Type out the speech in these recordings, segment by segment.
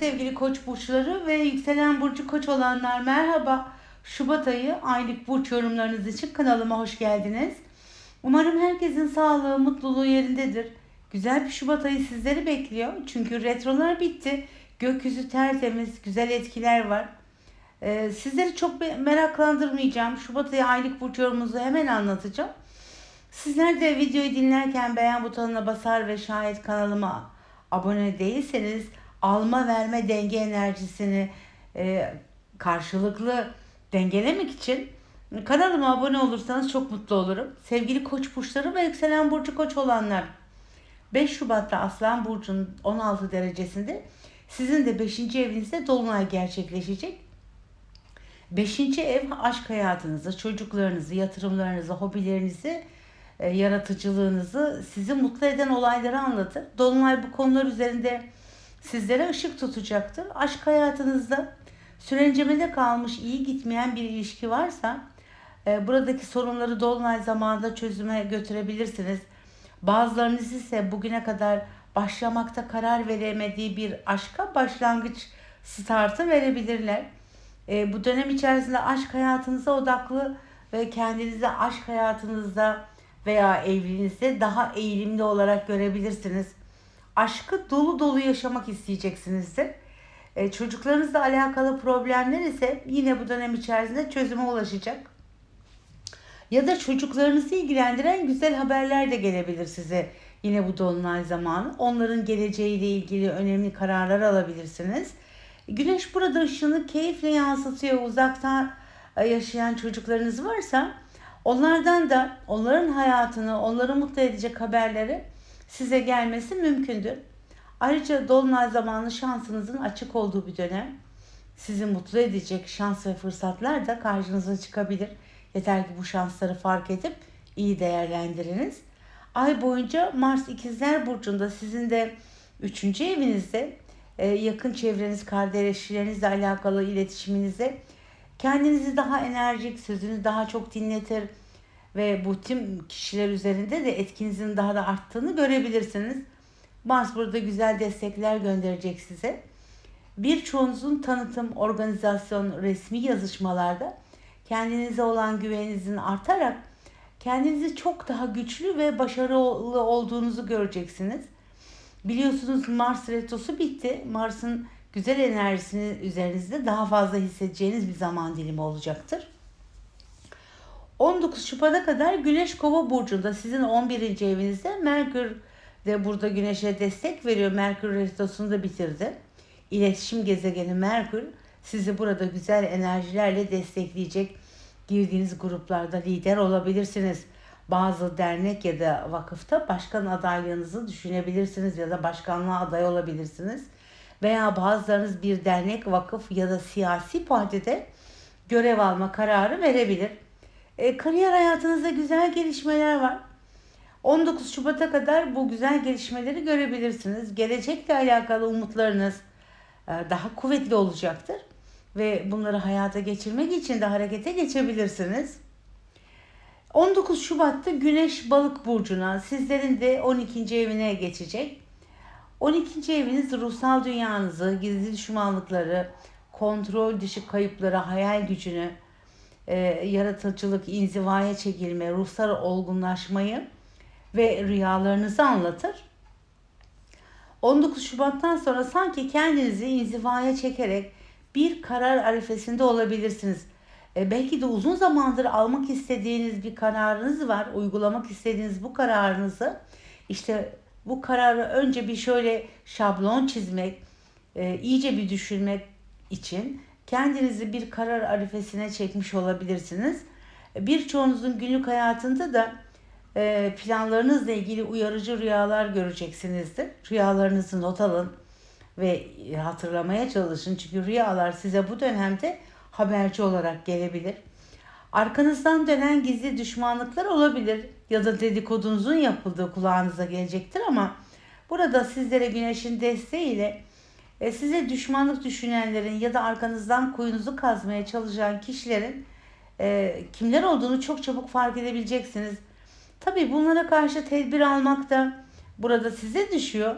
sevgili koç burçları ve yükselen burcu koç olanlar merhaba. Şubat ayı aylık burç yorumlarınız için kanalıma hoş geldiniz. Umarım herkesin sağlığı, mutluluğu yerindedir. Güzel bir Şubat ayı sizleri bekliyor. Çünkü retrolar bitti. Gökyüzü tertemiz, güzel etkiler var. Ee, sizleri çok meraklandırmayacağım. Şubat ayı aylık burç yorumunuzu hemen anlatacağım. Sizler de videoyu dinlerken beğen butonuna basar ve şayet kanalıma abone değilseniz alma verme denge enerjisini e, karşılıklı dengelemek için kanalıma abone olursanız çok mutlu olurum. Sevgili koç burçları ve yükselen burcu koç olanlar 5 Şubat'ta Aslan Burcu'nun 16 derecesinde sizin de 5. evinizde Dolunay gerçekleşecek. Beşinci ev aşk hayatınızı, çocuklarınızı, yatırımlarınızı, hobilerinizi, e, yaratıcılığınızı, sizi mutlu eden olayları anlatır. Dolunay bu konular üzerinde sizlere ışık tutacaktır. Aşk hayatınızda sürencemede kalmış, iyi gitmeyen bir ilişki varsa e, buradaki sorunları Dolunay zamanında çözüme götürebilirsiniz. Bazılarınız ise bugüne kadar başlamakta karar veremediği bir aşka başlangıç startı verebilirler. E, bu dönem içerisinde aşk hayatınıza odaklı ve kendinizi aşk hayatınızda veya evliliğinizde daha eğilimli olarak görebilirsiniz. Aşkı dolu dolu yaşamak isteyeceksinizdir. E, çocuklarınızla alakalı problemler ise yine bu dönem içerisinde çözüme ulaşacak. Ya da çocuklarınızı ilgilendiren güzel haberler de gelebilir size yine bu dolunay zamanı. Onların geleceğiyle ilgili önemli kararlar alabilirsiniz. Güneş burada ışığını keyifle yansıtıyor. Uzakta e, yaşayan çocuklarınız varsa onlardan da onların hayatını, onları mutlu edecek haberleri size gelmesi mümkündür. Ayrıca dolunay zamanı şansınızın açık olduğu bir dönem. Sizi mutlu edecek şans ve fırsatlar da karşınıza çıkabilir. Yeter ki bu şansları fark edip iyi değerlendiriniz. Ay boyunca Mars ikizler burcunda sizin de 3. evinizde e, yakın çevreniz, kardeşlerinizle alakalı iletişiminize kendinizi daha enerjik, sözünü daha çok dinletir ve bu tüm kişiler üzerinde de etkinizin daha da arttığını görebilirsiniz. Mars burada güzel destekler gönderecek size. Birçoğunuzun tanıtım, organizasyon, resmi yazışmalarda kendinize olan güveninizin artarak kendinizi çok daha güçlü ve başarılı olduğunuzu göreceksiniz. Biliyorsunuz Mars retrosu bitti. Mars'ın güzel enerjisini üzerinizde daha fazla hissedeceğiniz bir zaman dilimi olacaktır. 19 Şubat'a kadar Güneş Kova burcunda sizin 11. evinizde Merkür de burada Güneş'e destek veriyor. Merkür retrosunu da bitirdi. İletişim gezegeni Merkür sizi burada güzel enerjilerle destekleyecek. Girdiğiniz gruplarda lider olabilirsiniz. Bazı dernek ya da vakıfta başkan adaylığınızı düşünebilirsiniz ya da başkanlığa aday olabilirsiniz. Veya bazılarınız bir dernek, vakıf ya da siyasi partide görev alma kararı verebilir. E, kariyer hayatınızda güzel gelişmeler var. 19 Şubat'a kadar bu güzel gelişmeleri görebilirsiniz. Gelecekle alakalı umutlarınız e, daha kuvvetli olacaktır. Ve bunları hayata geçirmek için de harekete geçebilirsiniz. 19 Şubat'ta Güneş Balık burcuna, sizlerin de 12. evine geçecek. 12. eviniz ruhsal dünyanızı, gizli düşmanlıkları, kontrol dışı kayıpları, hayal gücünü, e, yaratıcılık, inzivaya çekilme, ruhsal olgunlaşmayı ve rüyalarınızı anlatır. 19 Şubat'tan sonra sanki kendinizi inzivaya çekerek bir karar arifesinde olabilirsiniz. E, belki de uzun zamandır almak istediğiniz bir kararınız var. Uygulamak istediğiniz bu kararınızı işte bu kararı önce bir şöyle şablon çizmek, e, iyice bir düşünmek için kendinizi bir karar arifesine çekmiş olabilirsiniz. Birçoğunuzun günlük hayatında da e, planlarınızla ilgili uyarıcı rüyalar göreceksinizdir. Rüyalarınızı not alın ve hatırlamaya çalışın. Çünkü rüyalar size bu dönemde haberci olarak gelebilir. Arkanızdan dönen gizli düşmanlıklar olabilir ya da dedikodunuzun yapıldığı kulağınıza gelecektir ama burada sizlere güneşin desteğiyle e, size düşmanlık düşünenlerin ya da arkanızdan kuyunuzu kazmaya çalışan kişilerin e, kimler olduğunu çok çabuk fark edebileceksiniz. Tabii bunlara karşı tedbir almak da burada size düşüyor.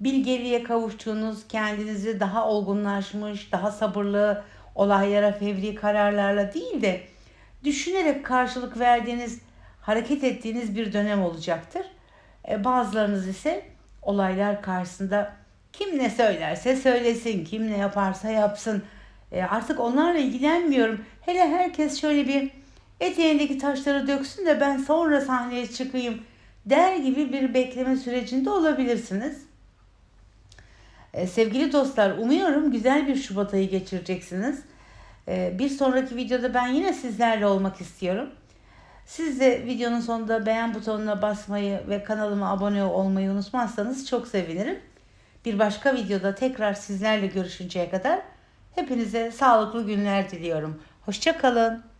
bilgeliğe kavuştuğunuz, kendinizi daha olgunlaşmış, daha sabırlı, olaylara fevri kararlarla değil de düşünerek karşılık verdiğiniz, hareket ettiğiniz bir dönem olacaktır. E, bazılarınız ise olaylar karşısında kim ne söylerse söylesin, kim ne yaparsa yapsın. E, artık onlarla ilgilenmiyorum. Hele herkes şöyle bir eteğindeki taşları döksün de ben sonra sahneye çıkayım der gibi bir bekleme sürecinde olabilirsiniz. E, sevgili dostlar umuyorum güzel bir Şubat ayı geçireceksiniz. E, bir sonraki videoda ben yine sizlerle olmak istiyorum. Siz de videonun sonunda beğen butonuna basmayı ve kanalıma abone olmayı unutmazsanız çok sevinirim. Bir başka videoda tekrar sizlerle görüşünceye kadar hepinize sağlıklı günler diliyorum. Hoşçakalın.